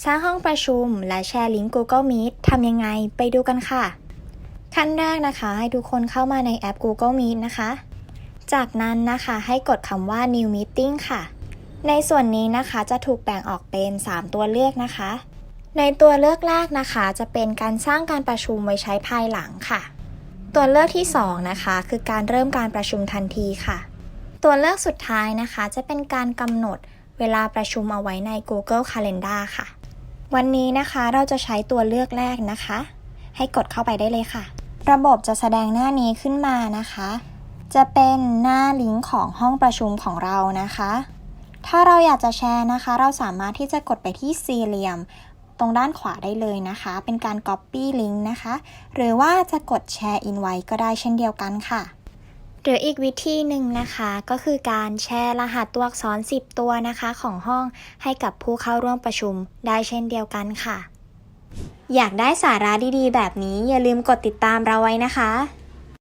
สร้างห้องประชุมและแชร์ลิงก์ Google Meet ทำยังไงไปดูกันค่ะ ขั้นแรกนะคะ ให้ทุกคนเข้ามาในแอป Google Meet นะคะ จากนั้นนะคะให้กดคำว่า New Meeting ค่ะ ในส่วนนี้นะคะจะถูกแบ่งออกเป็น 3 ตัวเลือกนะคะ ในตัวเลือกแรกนะคะจะเป็นการสร้างการประชุมไว้ใช้ภายหลังค่ะ ตัวเลือกที่ 2 นะคะ คือการเริ่มการประชุมทันทีค่ะ ตัวเลือกสุดท้ายนะคะ จะเป็นการกำหนดเวลาประชุมเอาไว้ใน Google Calendar ค่ะ วันนี้นะคะเราจะใช้ตัวเลือกแรกนะคะ ให้กดเข้าไปได้เลยค่ะ ระบบจะแสดงหน้านี้ขึ้นมานะคะ จะเป็นหน้าลิงก์ของห้องประชุมของเรานะคะ ถ้าเราอยากจะแชร์นะคะ เราสามารถที่จะกดไปที่สี่เหลี่ยมตรงด้านขวาได้เลยนะคะ เป็นการ Copy ลิงก์นะคะ หรือว่าจะกดแชร์อินไว้ก็ได้เช่นเดียวกันค่ะ หรืออีกวิธีหนึ่งนะคะก็คือการแชร์รหัสตัวอักษร 10 ตัวนะคะของห้องให้กับผู้เข้าร่วมประชุมได้เช่นเดียวกันค่ะ อยากได้สาระดีๆ แบบนี้อย่าลืมกดติดตามเราไว้นะคะ